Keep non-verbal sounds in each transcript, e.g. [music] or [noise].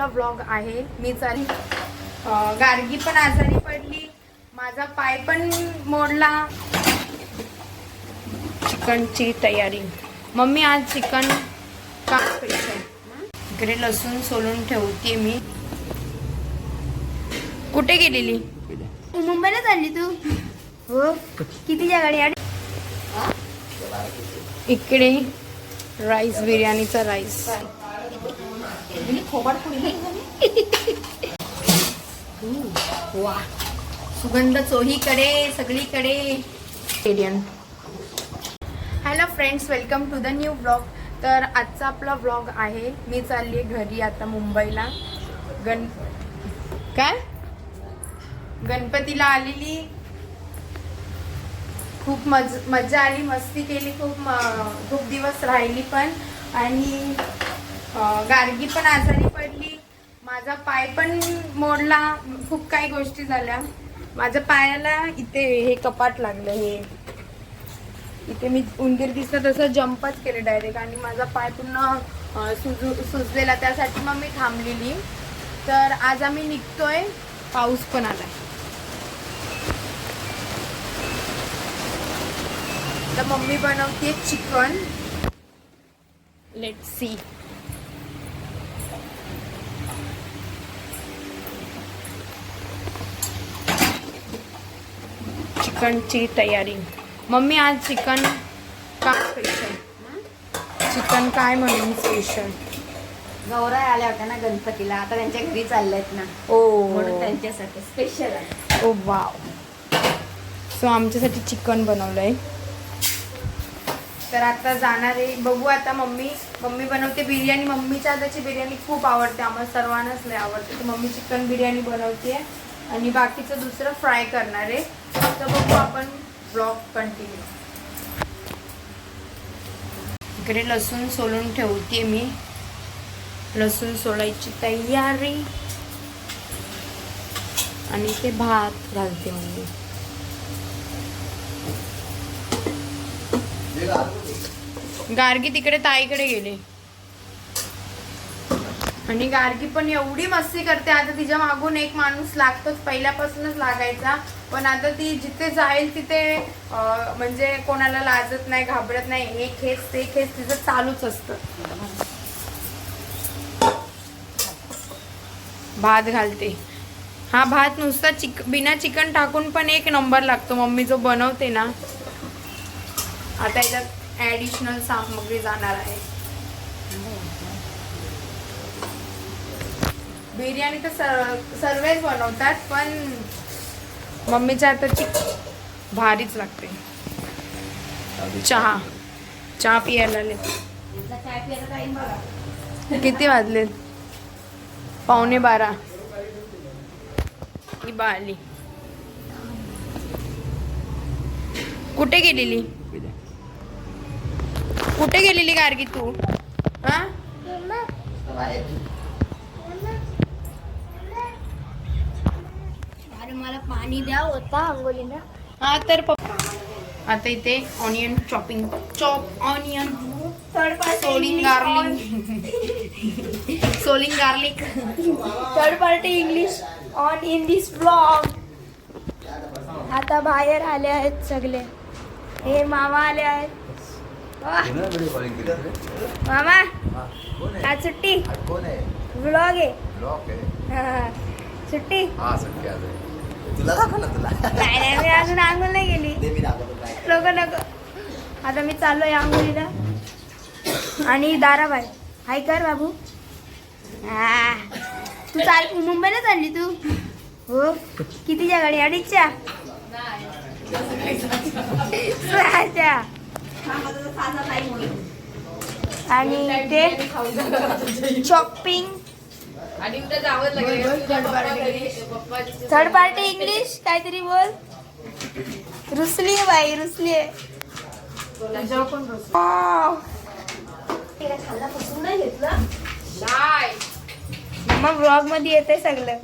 Blog आहे. मी चालली अं, गार्गी पण आजारी पडली. माझा पाय पण मोडला. चिकनची तयारी. मम्मी आज चिकन का इकडे लसूण सोलून ठेवते मी. कुठे गेलेली? मुंबईला चालली तू? हो. गाडी आणि इकडे राईस बिर्याणीचा राईस वा सुगंध चोहीकडे सगळीकडे Ariane hello friends welcome to the new blog तर आजचा आपला ब्लॉग आहे मी चालली आहे घरी आता मुंबईला. गण काय? गणपतीला आलेली. खूप मज मजा आली मस्ती केली खूप खूप दिवस राहिली पण. आणि गार्गी पण आजारी पडली. माझा पाय पण मोडला. खूप काही गोष्टी झाल्या. माझ्या पायाला इथे हे कपाट लागलं हे. इथे मी उंदीर दिसत तसं जम्पच केलं डायरेक्ट आणि माझा पाय पूर्ण सुजू सुजलेला. त्यासाठी मग मी थांबलेली. तर आज आम्ही निघतोय. पाऊस पण आलाय. तर मम्मी बनवते चिकन. लेट सी चिकनची तयारी. मम्मी आज चिकन का स्पेशल चिकन काय म्हणून स्पेशल गौराय आल्या होत्या ना गणपतीला. आता त्यांच्या घरी चालल्यात ना. ओ. म्हणून त्यांच्यासाठी स्पेशल आहे. Oh wow. सो आमच्यासाठी चिकन बनवलंय. तर आता जाणार आहे. बघू आता मम्मी. मम्मी बनवते बिर्याणी. मम्मीच्या हाताची बिर्याणी खूप आवडते. आम्हाला सर्वांनाच लय आवडते. तर मम्मी चिकन बिर्याणी बनवते आणि बाकीचं दुसरं फ्राय करणार आहे. तर बघू आपण ब्लॉग कंटिन्यू इकडे लसूण सोलून ठेवते मी. लसूण सोलायची तयारी. आणि ते भात घालते मी. गार्गी तिकडे ताईकडे गेले. आणि गार्गी पण एवढी मस्ती करते. आता तिच्या मागून एक माणूस लागतोच. पहिल्यापासूनच लागायचा. पण आता ती जिथे जाईल तिथे म्हणजे कोणाला लाजत नाही घाबरत नाही. हे खेच ते खेच तिचं चालूच असतं. भात घालते. हा भात नुसता चिक बिना चिकन टाकून पण एक नंबर लागतो. मम्मी जो बनवते ना आता याच्यात ॲडिशनल सामग्री जाणार आहे. बिर्याणी तर सर्व सर्वच बनवतात पण मम्मीच्या हाताची भारीच लागते. चहा. चहा पियायला किती वाजलेत पावणे बारा. ही बा आली. कुठे गेलेली? कुठे गेलेली गार्गी तू? हा? मला पाणी द्या होता अंघोलीला हा तर पप्पा. आता इथे onion chopping chop onion third soling garlic soling garlic third party English on in this blog आता बाहेर आले आहेत सगळे. हे मामा आले आहेत. मामा आज सुट्टी. ब्लॉग आहे? हा, सुट्टी? तुला दाखव ना तुला. नाही नाही मी अजून आंघोळ नाही गेली दे मी दाखवतो काय. नको नको. आता मी चाललोय आंघोळीला. आणि दाराबाई हाय कर बाबू. हा. तू चाल मुंबईला चालली तू. हो. कितीच्या गाडी? अडीचच्या? सहाच्या. आणि ते [laughs] शॉपिंग आणि उद्या जावं लागेल. Third party English. काहीतरी बोल. रुसली आहे बाई रुसली आहे. मग ब्लॉगमध्ये येते सगळं.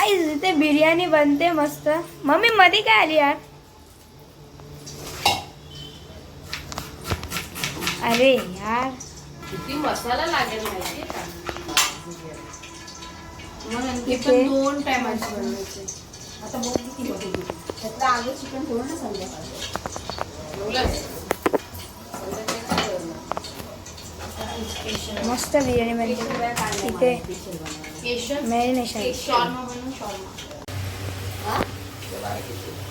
आई ते बिर्याणी बनते मस्त. मम्मी मध्ये काय आली यार? अरे यार. किती मसाला लागेल माहिती ते इथे पण दोन टायमाचे बनवायचे. आता बघ किती होते किती त्यातलं आगे चिकन ठेवून ना संध्याकाळी एवढंच मस्त बिर्याणी इथे मॅरिनेशन?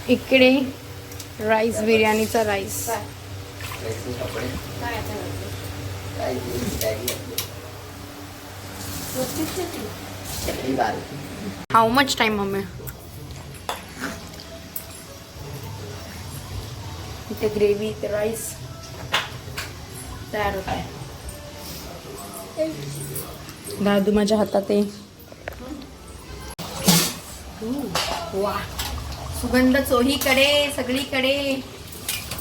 इकडे राईस बिर्याणीचा राईस हाऊ मच टाइम हमें इथे ग्रेव्ही इथे राईस तयार होत आहे दादू माझ्या हातात आहे. वा. सुगंध चोहीकडे सगळीकडे.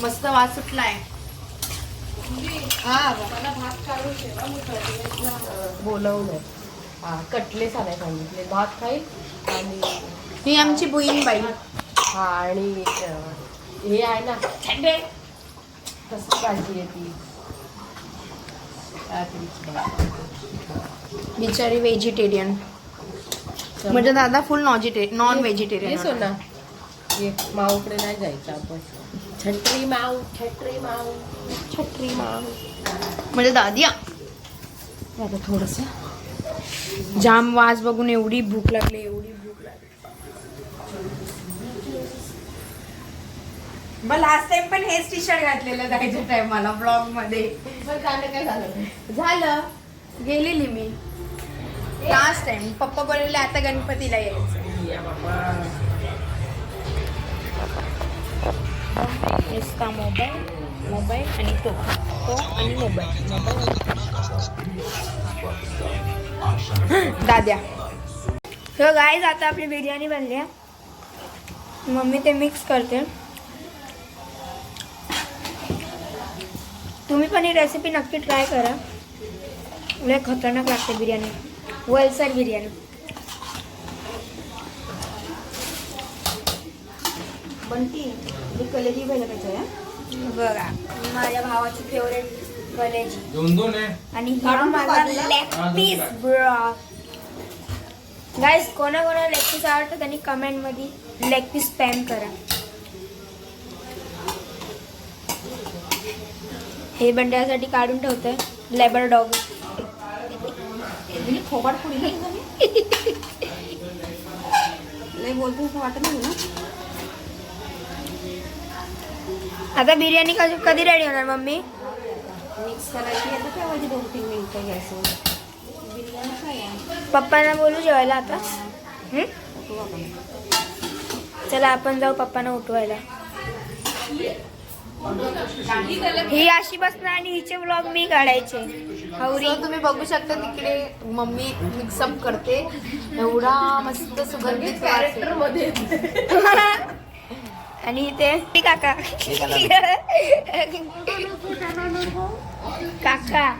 मस्त वास सुटलाय. बोलवलं हा कटलेस आणाय सांगितले भात खाईल आणि ही आमची बुईन बाई. हा आणि हे आहे ना कसं भाजी आहे ती. बिचारी व्हेजिटेरियन म्हणजे दादा फुल नॉजिटे नॉन व्हेजिटेरियन सोना. ये माऊकडे नाही जायचं आपण. छत्री माऊ छत्री माऊ. छत्री माऊ. म्हणजे दादिया आता थोडस. जाम वास बघून एवढी भूक लागली एवढी भूक लागली. मग लास्ट टाइम पण हेच टी शर्ट घातलेलं जायच्या टायमाला ब्लॉगमध्ये. पण गाणं काय झालं? झालं. गेलेली मी. लास्ट टाइम पप्पा बोलले आता गणपतीला यायचं. नुसता मोबाईल मोबाईल आणि तो. तो आणि मोबाईल. दाद्या. तर गाय आता आपली बिर्याणी बनली आहे. मम्मी ते मिक्स करते. तुम्ही पण ही रेसिपी नक्की ट्राय करा. लय खतरनाक लागते बिर्याणी. वलसर बिर्याणी. बनती म्हणजे कलेजी व्हायला पाहिजे बघा माझ्या भावाची फेवरेट कलेजी. दोन दोन आहे. आणि हा माझा leg piece bro guys leg piece आवडतं त्यांनी कमेंटमध्ये लेग पीस स्पॅम करा. हे बंड्यासाठी काढून ठेवतोय लेबर डॉग खोबाट पुढे [laughs] लय बोलतो असं वाटत नाही ना? आता बिर्याणी कधी कधी रेडी होणार मम्मी? मिक्स करायची आता ठेवायची दोन तीन मिनिटं गॅसवर बिर्याणी काय आहे पप्पांना बोलू जेवायला आता? चला आपण जाऊ पप्पांना उठवायला. ही अशी बसणार आणि हिचे ब्लॉग मी काढायचे. तुम्ही बघू शकता तिकडे मम्मी मिक्सअप करते. एवढा मस्त सुगंधित आहे. मध्ये [laughs] आणि इथे काका. काका.